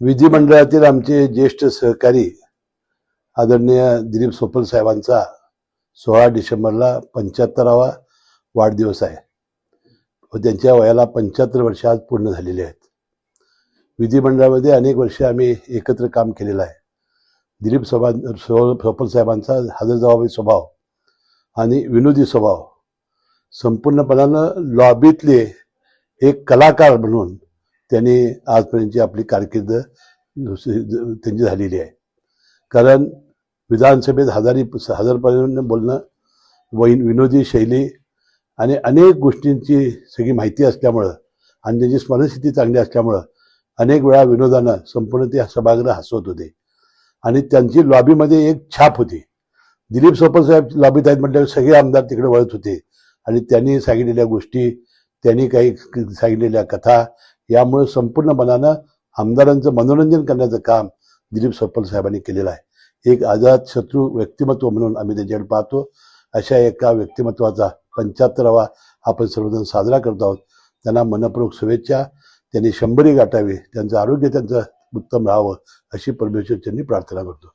विधिमंडळातील आमचे ज्येष्ठ सहकारी आदरणीय दिलीप सोपल साहेबांचा सोळा डिसेंबरला पंच्याहत्तरावा वाढदिवस आहे व त्यांच्या वयाला पंच्याहत्तर वर्ष आज पूर्ण झालेली आहेत. विधिमंडळामध्ये अनेक वर्षे आम्ही एकत्र काम केलेलं आहे. दिलीप सोबा सो सोपल साहेबांचा हजरजबाबी स्वभाव आणि विनोदी स्वभाव संपूर्णपणानं लॉबीतले एक कलाकार म्हणून त्यांनी आजपर्यंतची आपली कारकीर्द त्यांची झालेली आहे. कारण विधानसभेत हजारी हजारपर्यंत बोलणं वैन विनोदी शैली आणि अनेक गोष्टींची सगळी माहिती असल्यामुळं आणि त्यांची स्मरणस्थिती चांगली असल्यामुळं अनेक वेळा विनोदानं संपूर्ण ते सभागृह हसवत होते. आणि त्यांची लॉबीमध्ये एक छाप होती. दिलीप सोपल साहेब लॉबीत आहेत म्हटल्यावर सगळे आमदार तिकडे वळत होते. आणि त्यांनी सांगितलेल्या गोष्टी त्यांनी काही सांगितलेल्या कथा यामुळे संपूर्ण मनानं आमदारांचं मनोरंजन करण्याचं काम दिलीप सोपल साहेबांनी केलेलं आहे. एक आझाद शत्रू व्यक्तिमत्व म्हणून आम्ही त्यांच्याकडे पाहतो. अशा एका व्यक्तिमत्वाचा पंच्याहत्तरावा आपण सर्वजण साजरा करत आहोत. त्यांना मनपूर्वक शुभेच्छा. त्यांनी शंभरी गाठावी. त्यांचं आरोग्य त्यांचं उत्तम राहावं अशी परमेश्वर त्यांनी प्रार्थना करतो.